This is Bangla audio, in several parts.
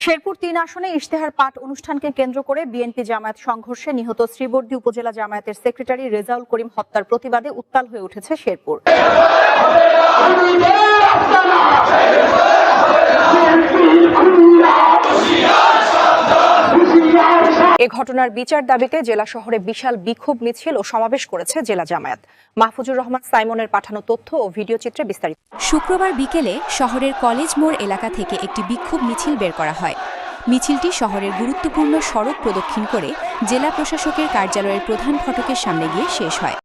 শেরপুর তিন আসনে ইশতেহার পাঠ অনুষ্ঠানকে কেন্দ্র করে বিএনপি জামায়াত সংঘর্ষে নিহত শ্রীবর্দী উপজেলা জামায়াতের সেক্রেটারি রেজাউল করিম হত্যার প্রতিবাদে উত্তাল হয়ে উঠেছে শেরপুর। এ ঘটনার বিচার দাবিতে জেলা শহরে বিশাল বিক্ষোভ মিছিল ও সমাবেশ করেছে জেলা জামায়াত। মাহফুজুর রহমান সাইমনের পাঠানো তথ্য ও ভিডিও চিত্রে বিস্তারিত। শুক্রবার বিকেলে শহরের কলেজ মোড় এলাকা থেকে একটি বিক্ষোভ মিছিল বের করা হয়। মিছিলটি শহরের গুরুত্বপূর্ণ সড়ক প্রদক্ষিণ করে জেলা প্রশাসকের কার্যালয়ের প্রধান ফটকের সামনে গিয়ে শেষ হয়।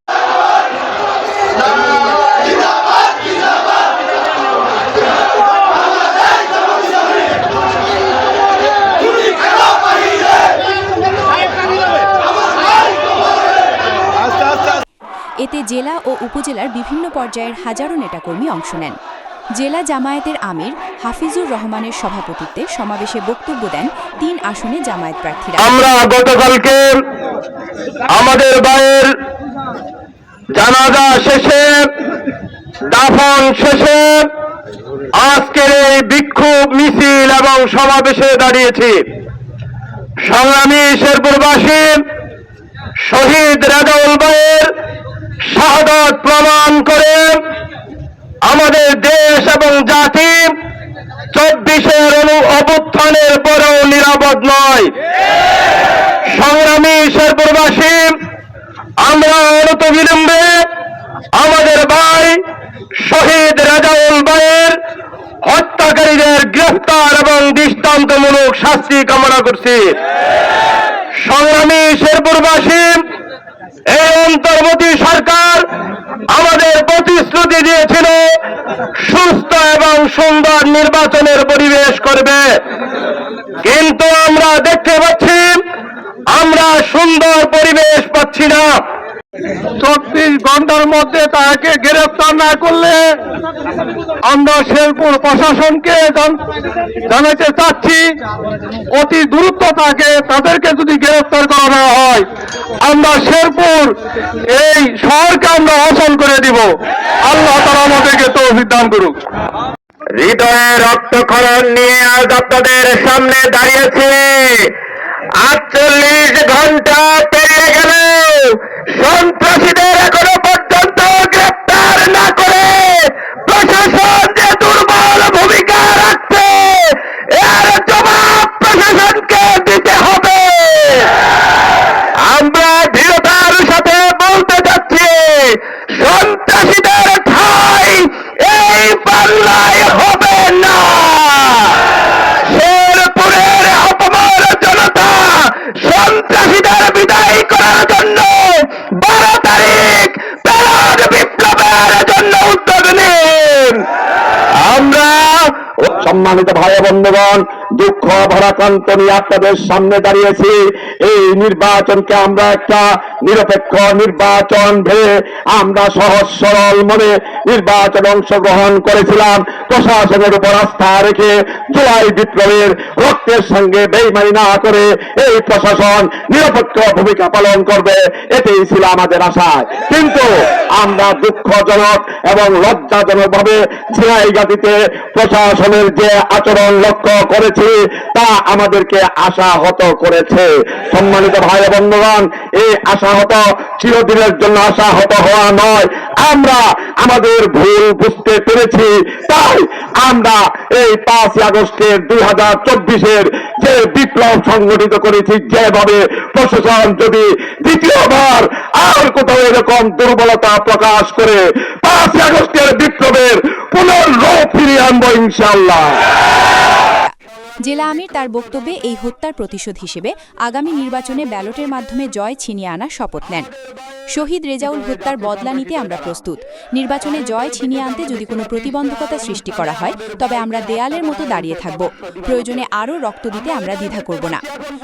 এতে জেলা ও উপজেলার বিভিন্ন পর্যায়ের হাজারো নেতাকর্মী অংশ নেন। জেলা জামায়াতের আমির হাফিজুর রহমানের সভাপতিত্বে সমাবেশে বক্তব্য দেন তিন আসনে জামায়াত প্রার্থীরা। আমরা গতকালকে আমাদের ভাইয়ের জানাজা শেষে, দাফন শেষে আজকের এই বিক্ষোভ মিছিল এবং সমাবেশে দাঁড়িয়েছি। সংগ্রামী শেরপুরবাসী, শহীদ রাজাউল ভাইয়ের শাহাদত প্রমাণ করে আমাদের দেশ এবং জাতি চব্বিশের অনু অভ্যুত্থানের পরেও নিরাপদ নয়। সংগ্রামী শেরপুরবাসী, আমরা অনত বিলম্বে আমাদের ভাই শহীদ রাজাউল ভাইয়ের হত্যাকারীদের গ্রেফতার এবং দৃষ্টান্তমূলক শাস্তি কামনা করছি। সংগ্রামী শেরপুরবাসী এই অন্তর্বর্তী সরকার আমাদের প্রতিশ্রুতি দিয়েছিল, সুস্থ এবং সুন্দর নির্বাচনের পরিবেশ করবে। কিন্তু আমরা দেখতে পাচ্ছি আমরা সুন্দর পরিবেশ পাচ্ছি না চব্বিশ ঘণ্টার মধ্যে তাকে গ্রেফতার না করলে আমরা শেরপুর প্রশাসনকে জানাতে চাচ্ছি, অতি দ্রুত তাকে, তাদেরকে যদি গ্রেফতার করা না হয়, আমরা শেরপুর এই শহরকে আমরা অচল করে দিব। আল্লাহ তারা আমাদেরকে তো দান করুক। হৃদয়ে রক্তক্ষরণ নিয়ে আজ আপনাদের সামনে দাঁড়িয়েছে। আটচল্লিশ ঘণ্টা পেরিয়ে গেল। সন্ত্রাসীদের এখনও পর্যন্ত গ্রেপ্তার না করে প্রশাসন যে দুর্বল ভূমিকা রাখছে এর জবাব প্রশাসনকে দিতে হবে আমরা দৃঢ়তার সাথে বলতে চাচ্ছি সন্ত্রাসীদের ঠাই এই বাংলায় হবে না শেরপুরের অপমান জনতা সন্ত্রাসীদের বিদায় করার জন্য বারো তারিখ প্যারড বিপ্লবের জন্য উদ্যোগ নিন আমরা সম্মানিত ভাই বন্ধুগণ, দুঃখ, ভরাক্রান্ত নিয়ে আপনাদের সামনে দাঁড়িয়েছি। এই নির্বাচনকে আমরা একটা নিরপেক্ষ নির্বাচন ভেবে আমরা সহজ, সরল মনে নির্বাচন অংশগ্রহণ করেছিলাম। প্রশাসনের উপর আস্থা রেখে জুলাই বিপ্লবের রক্তের সঙ্গে বেইমানি না করে এই প্রশাসন নিরপেক্ষ ভূমিকা পালন করবে, এটাই ছিল আমাদের আশা। কিন্তু আমরা দুঃখজনক এবং লজ্জাজনক ভাবে জাতিতে প্রশাসনের যে আচরণ লক্ষ্য করেছি, তা আমাদেরকে আশাহত করেছে। সম্মানিত ভাই বন্ধুগণ, এই আশাহত চিরদিনের জন্য আশাহত হওয়া নয়। আমরা আমাদের ভুল বুঝতে পেরেছি। তাই আমরা এই পাঁচই আগস্টের দুই হাজার চব্বিশের যে বিপ্লব সংগঠিত করেছি, যেভাবে প্রশাসন যদি দ্বিতীয়বার আর কোথাও এরকম দুর্বলতা প্রকাশ করে, পাঁচই আগস্টের বিপ্লবের পুনর্রূপ ফিরিয়ে আনব ইনশাল্লাহ জেলা আমির তার বক্তব্যে এই হত্যার প্রতিশোধ হিসেবে আগামী নির্বাচনে ব্যালটের মাধ্যমে জয় ছিনিয়ে আনার শপথ নেন। শহীদ রেজাউল হত্যার বদলা নিতে আমরা প্রস্তুত। নির্বাচনে জয় ছিনিয়ে আনতে যদি কোনো প্রতিবন্ধকতা সৃষ্টি করা হয়, তবে আমরা দেয়ালের মতো দাঁড়িয়ে থাকব। প্রয়োজনে আরও রক্ত দিতে আমরা দ্বিধা করব না।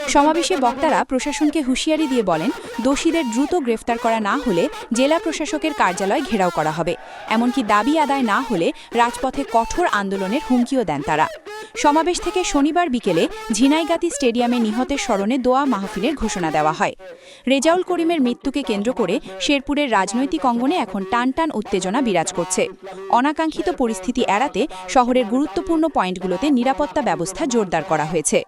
সমাবেশে বক্তারা প্রশাসনকে হুঁশিয়ারি দিয়ে বলেন, দোষীদের দ্রুত গ্রেফতার করা না হলে জেলা প্রশাসকের কার্যালয় ঘেরাও করা হবে। এমনকি দাবি আদায় না হলে রাজপথে কঠোর আন্দোলনের হুমকিও দেন তারা। সমাবেশ থেকে শনিবার বিকেলে ঝিনাইগাতি স্টেডিয়ামে নিহতের স্মরণে দোয়া মাহফিলের ঘোষণা দেওয়া হয়। রেজাউল করিমের মৃত্যুকে কেন্দ্র করে শেরপুরের রাজনৈতিক অঙ্গনে এখন টান টান উত্তেজনা বিরাজ করছে। অনাকাঙ্ক্ষিত পরিস্থিতি এড়াতে শহরের গুরুত্বপূর্ণ পয়েন্টগুলোতে নিরাপত্তা ব্যবস্থা জোরদার করা হয়েছে।